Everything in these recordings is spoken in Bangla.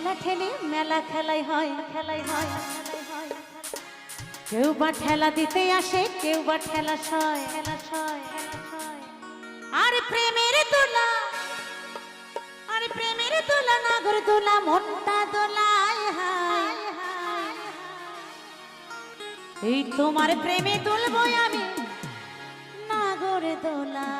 ঠেলা ঠেলি মেলা খেলাই হয় খেলাই হয় কেউ বা ঠেলা দিতে আসে, কেউ বা ঠেলা সয় ঠেলা সয় আর প্রেমের দোলা, আর প্রেমের দোলা, নাগর দোলা, মনটা দোলায় হায় এই তোমার প্রেমে তুলবো আমি, নাগর দোলা।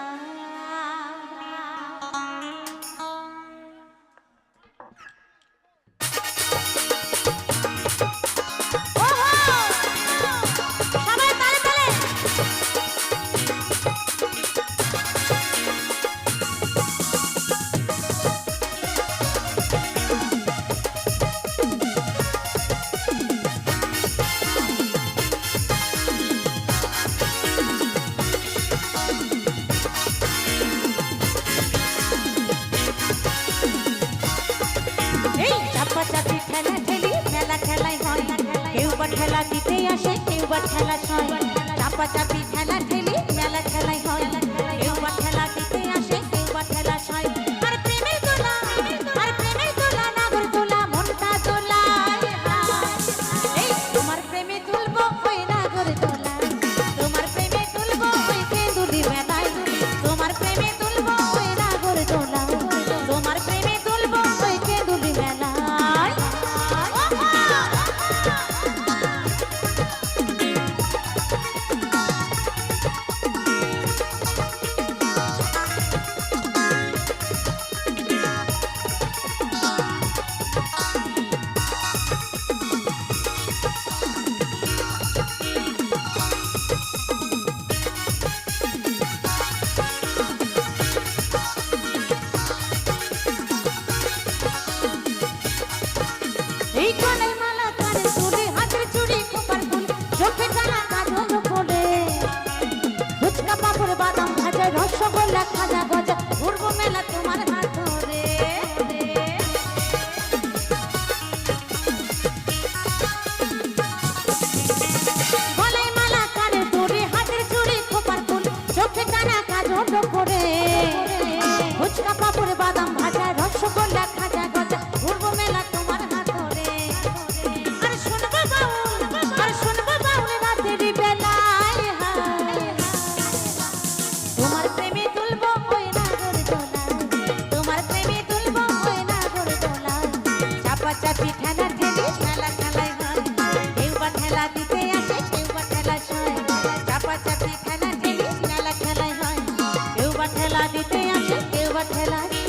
দিতে আসে কেউ বা ঠেলা ছয়। চাপা চাপি কাজল ফুচকা পাপড়, বাদাম ভাজা, রসগোল্লা খাজা, গজা, ঘুরবো মেলা তোমার হাত ধরে আর শুনব বাউল, আর শুনব বাউল রাতের বেলায়। তোমার প্রেমে তুলবো ওই নাগর দোলা তোমার প্রেমে তুলবো ওই নাগর দোলা চাপা চাপি ঠেলা ঠেলি খেলা বা ঠেলা দিতে আসে কেউ বা ঠেলা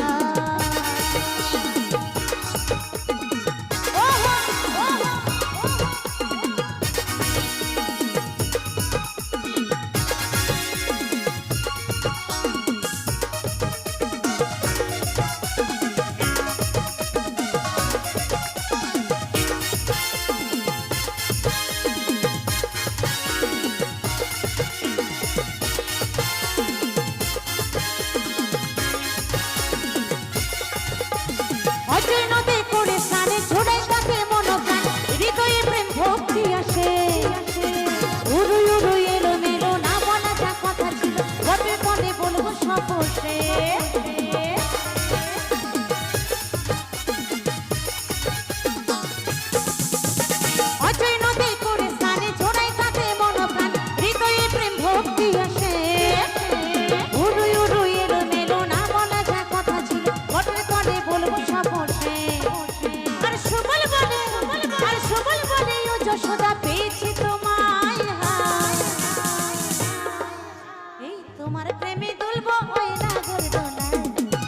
তোমার প্রেমে দুলবো ওই নাগর দোলায়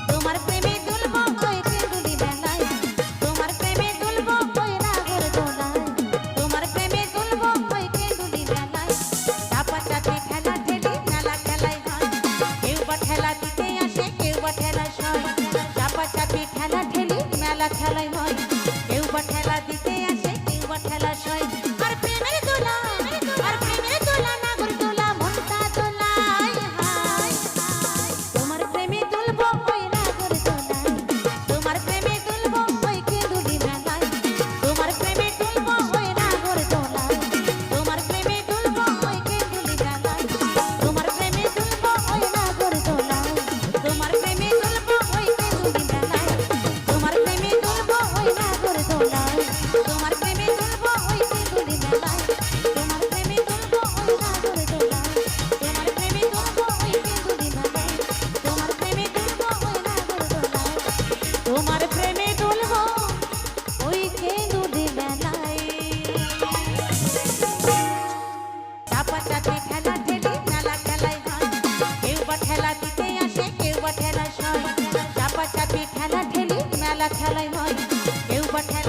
তোমার প্রেমে দুলবো ওই কেঁদুলি বেলায় তোমার প্রেমে দুলবো ওই নাগর দোলায় তোমার প্রেমে দুলবো ওই কেঁদুলি বেলায় চাপা চাপি খেলা ঠেলি মেলা খেলাই হয়। কেউ বা ঠেলা দিতে আসে, কেউ বা খেলাই হয়। কেউ বা ঠেলা দিতে আসে, কেউ বা ঠেলা সয় চাপাটাতে খেলা, ঠেলে, খেলা খেলায় হয়। কেউ বা খেলা দিতে আসে, কেউ বা খেলা সয় চাপাটাতে খেলা, ঠেলে, মেলা খেলায় হয়। কেউ বা খেলা